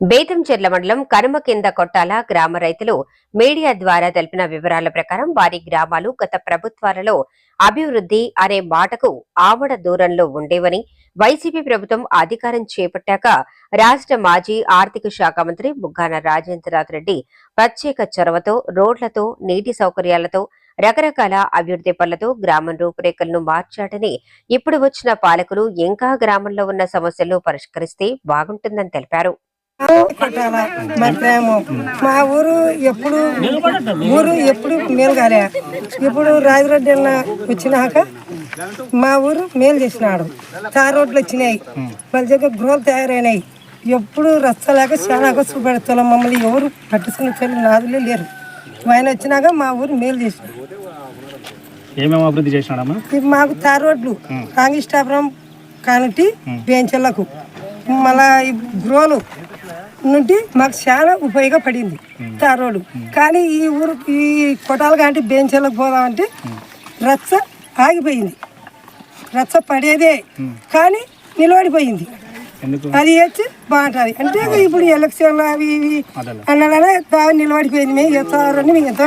బేతంచెర్ల మండలం కనుమ కింద కొట్టాల గ్రామ రైతులు మీడియా ద్వారా తెలిపిన వివరాల ప్రకారం వారి గ్రామాలు గత ప్రభుత్వాలలో అభివృద్ధి అనే మాటకు ఆవడ దూరంలో ఉండేవని వైసీపీ ప్రభుత్వం అధికారం చేపట్టాక రాష్ట్ర మాజీ ఆర్థిక శాఖ మంత్రి బుగ్గాన రాజేంద్రనాథ్ రెడ్డి ప్రత్యేక చొరవతో రోడ్లతో నీటి సౌకర్యాలతో రకరకాల అభివృద్ధి పనులతో గ్రామం రూపురేఖలను మార్చాడని ఇప్పుడు వచ్చిన పాలకులు ఇంకా గ్రామంలో ఉన్న సమస్యలను పరిష్కరిస్తే బాగుంటుందని తెలిపారు. కొట్టాల మా ప్రేమ మా ఊరు ఎప్పుడు ఊరు ఎప్పుడు మేలు కాలే. ఇప్పుడు రాజిరెడ్డి అన్న వచ్చినాక మా ఊరు మేలు చేసినాడు. తార్ రోడ్లు వచ్చినాయి. వాళ్ళ దగ్గర గృహాలు తయారైనాయి. ఎప్పుడు రచ్చలేక చాలా చూపెడతాం మమ్మల్ని ఎవరు పట్టించుకునే చెల్లి నాదులే లేరు. ఆయన వచ్చినాక మా ఊరు మేలు చేసినాడు ఏమేమి అభివృద్ధి చేసినాడమ్మా? ఇవి మాకు తార్ రోడ్లు కాంగిస్టాపురం కానుటి బెంచర్లకు మళ్ళా ఈ గృహాలు నుండి మాకు చాలా ఉపయోగపడింది తార్ రోడ్డు కానీ ఈ ఊరు ఈ కొటాలు కాంటి బెంచర్లకు పోదామంటే రచ్చ ఆగిపోయింది. రచ్చ పడేదే. కానీ నిలబడిపోయింది. అది వచ్చి బాగుంటుంది. అంటే ఇప్పుడు ఎలక్షన్లు అవి ఇవి. అన్నగానే దాని నిలబడిపోయింది. మేము చేస్తారని మేము ఎంతో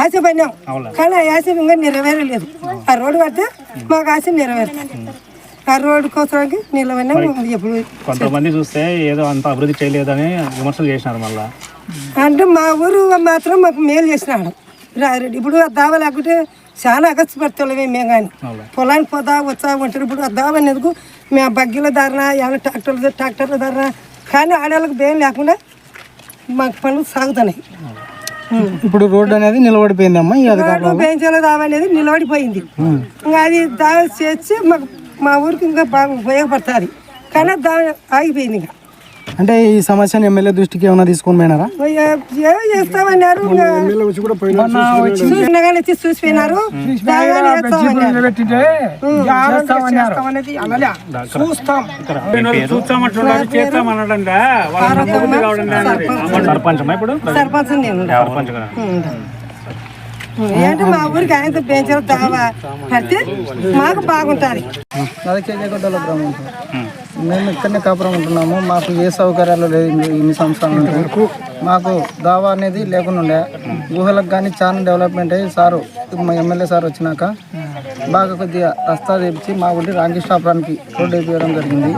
ఆశపడినాం. కానీ ఆ ఆశ ఇంకా నెరవేరలేదు. ఆ రోడ్డు పడితే మాకు ఆశ నెరవేరుతుంది. ఆ రోడ్డు కోసడానికి నిలబడినాం ఎప్పుడు కొంతమంది చూస్తే ఏదో అంత అభివృద్ధి చేయలేదని విమర్శలు చేసినారు మళ్ళా. అంటే మా ఊరు మాత్రం మాకు మేలు చేసినాడు. రారెడ్డి ఇప్పుడు దావ లేకుంటే చాలా అగస్యపడతామే మేము కానీ. పొలానికి పోతా వచ్చా ఉంటారు. ఇప్పుడు ఆ దావ అనేందుకు మేము బగ్గీల ధరన ఏమైనా ట్రాక్టర్ల ట్రాక్టర్ల ధరన? కానీ ఆడవాళ్ళకి భయం లేకుండా మాకు పనులు సాగుతున్నాయి. ఇప్పుడు రోడ్డు అనేది నిలబడిపోయిందమ్మా రోడ్డు బెంచాల దావ అనేది నిలబడిపోయింది. ఇంకా అది దావ చేసి మాకు మా ఊరికి ఇంకా బాగా ఉపయోగపడుతుంది. కానీ దావ ఆగిపోయింది ఇంకా. అంటే ఈ సమస్యను ఎమ్మెల్యే దృష్టికి ఏమైనా తీసుకొని పోయినారా? ఏమో చేస్తామన్నారు? వచ్చి చూసిపోయినారు. సర్పంచ్ ఏంటి మా ఊరికి ఆయనతో పెంచారు దావా పడితే మాకు బాగుంటుంది. మేము ఇక్కడనే కాపురం ఉంటున్నాము. మాకు ఏ సౌకర్యాలు లేదు ఇన్ని- సంవత్సరాల నుంచి. మాకు దావా అనేది లేకుండా ఉండే. గుహలకు కానీ చాలా డెవలప్మెంట్ అయ్యి సారు మా ఎమ్మెల్యే సార్ వచ్చినాక బాగా కొద్దిగా రస్తా తెప్పించి మా ఊరి రాంకిష్టాపురానికి రోడ్డు వేపించడం జరిగింది.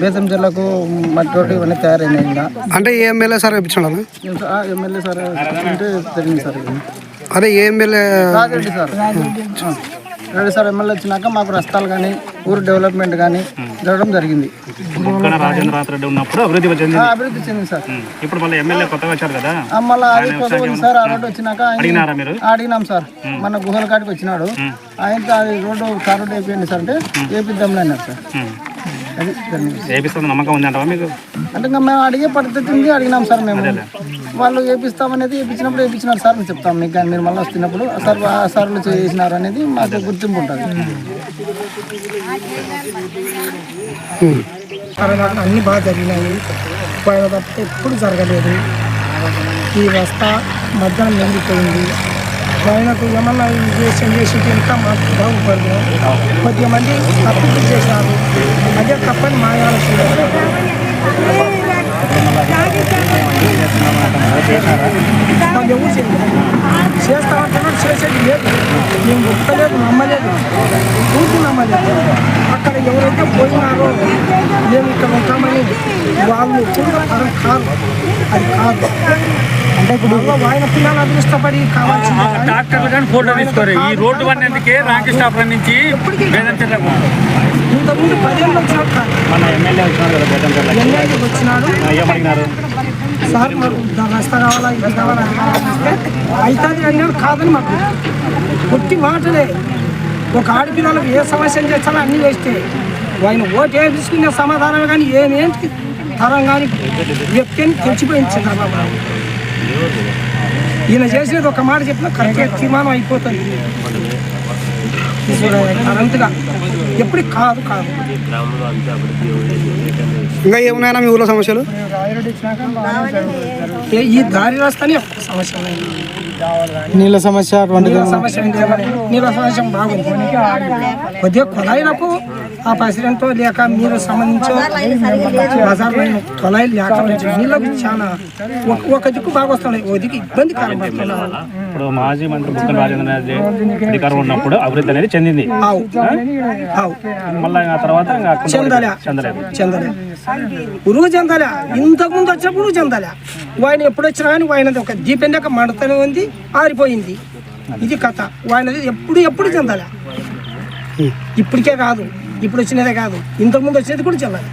బేతం జిల్లాకు మట్టి రోడ్డు ఇవన్నీ తయారైనాయి ఇంకా. అంటే ఏ ఎమ్మెల్యే సార్ ఎమ్మెల్యే సార్ ఉంటే జరిగింది సార్. అదే ఏ MLA? Rajareddy sir. Reddy sir MLA వచ్చినాక మాకు రస్తాలు కానీ ఊరు డెవలప్మెంట్ కానీ జరగడం జరిగింది. బుక్కన రాజేంద్రనాథ్ రెడ్డి ఉన్నప్పుడు అభివృద్ధి చెందింది. ఆ, అభివృద్ధి చెందింది సార్. ఇప్పుడు మళ్ళీ ఎమ్మెల్యే కొత్తగా వచ్చారు కదా? ఆ, మళ్ళా అది ఉంది సార్. ఆ రోడ్డు వచ్చినాక ఆయన- అడిగినారా మీరు? అడిగినాం సార్. మన గుహల కాడికి వచ్చినాడు. ఆయనతో అది రోడ్డు కార్ రోడ్డు వేపియండి సార్ అంటే వేపిద్దాంలే అన్నారు సార్. ఉమ్. ఏపిస్తుంది నమ్మకం ఉంది అంటావా మీకు? అంటే ఇంకా మేము అడిగే పద్ధతి ఉంది అడిగినాం సార్ మేము. వాళ్ళు వేపిస్తామనేది వేపించినప్పుడు వేపించినారు సార్ అని చెప్తాం మీకు కానీ మీరు మళ్ళీ వస్తున్నప్పుడు. సార్ ఆ సార్లు చేసినారు అనేది మాకు గుర్తింపు ఉంటుంది. అన్ని బాగా జరిగినాయి. పోయిన తప్ప ఎప్పుడు జరగలేదు. ఈ రస్తా మధ్యాహ్నం మిగిలిపోయింది ఆయనకు ఏమన్నా విజయం చేసి ఇంకా మాకు బాగుపడదు కొద్దిగా మంది తప్పిదం చేశారు అదే తప్పని మా ఆలోచన మాకు ఎవరు చేయలేదు. చేస్తామంటున్నాడు చేసేది లేదు. మేము ఒక్కలేదు నమ్మలేదు. పూర్తి నమ్మలేదు. అక్కడ ఎవరైతే పోయినారో మేము ఇక్కడ ఉంటామని వాళ్ళు కూడా కాదు. అది కాదు. అంటే ఇప్పుడు ఆయన పిల్లలు కావాల్సింది కానీ డాక్టర్లు కానీ ఫోటో తీసుకోరు. ఈ రోడ్డు వన్నందుకే రామకృష్ణాపురం నుంచి ఇంతకుముందు పదేళ్ళు వచ్చినట్టు కాదు. మన ఎమ్మెల్యే వచ్చినారు కదా బేతంచెర్ల ఎన్ఐకి వచ్చినాడు. ఏమడిగినారు? సార్ మాకు దాని రస్తా కావాలా ఇది కావాలా అవుతుంది అన్నాడు కాదని మాకు. పుట్టి మాటలే. ఒక ఆడపిల్లలకు ఏ సమస్యలు చేస్తానో అన్నీ వేస్తే. ఆయన ఓటు వేపించుకునే సమాధానం కానీ ఏమేంటి? తరం కానీ వ్యక్తి అని తెచ్చిపోయింది చంద్రబాబు. ఈయన చేసేది ఒక మాట చెప్పినా కరెక్ట్గా తీర్మానం అయిపోతుంది. కరెంట్గా ఎప్పుడు కాదు కాదు. ఇంకా ఏమున్నాయన్నా మీ ఊర్లో సమస్యలు? ఈ దారి రాస్తానే సమస్య. ఉన్నాయి నీళ్ళ సమస్య నీళ్ళ సమస్య? నీళ్ళ సమస్య బాగుంది. కొద్దిగా కొలాయిలకు ఆ ప్రెసిడెంట్ లేక మీరు సంబంధించి బజార్లో కొలాయిలు లేక నీళ్ళకు చాలా ఒక- ఒక దిక్కు బాగా వస్తున్నాయి ఓ దిక్కు ఇబ్బంది ఇప్పుడు మాజీ మంత్రి బుక్కన రాజేంద్ర అధికారం ఉన్నప్పుడు అభివృద్ధి అనేది చెందింది. మళ్ళీ ఆ తర్వాత చెందాలి. చెందలేదు. చెందలే. ఉరుగు చెందాలి. ఇంతకు ముందు వచ్చినప్పుడు చెందాలి. వాయిన ఎప్పుడు వచ్చినా కానీ వాయినది ఒక దీపం దాకా మండుతూనే ఉంది ఆరిపోయింది. ఇది కథ. వాయినది ఎప్పుడు ఎప్పుడు చెందాలి? ఇప్పటికే కాదు. ఇప్పుడు వచ్చినదే కాదు. ఇంతకు ముందు వచ్చినది కూడా చెందాలి.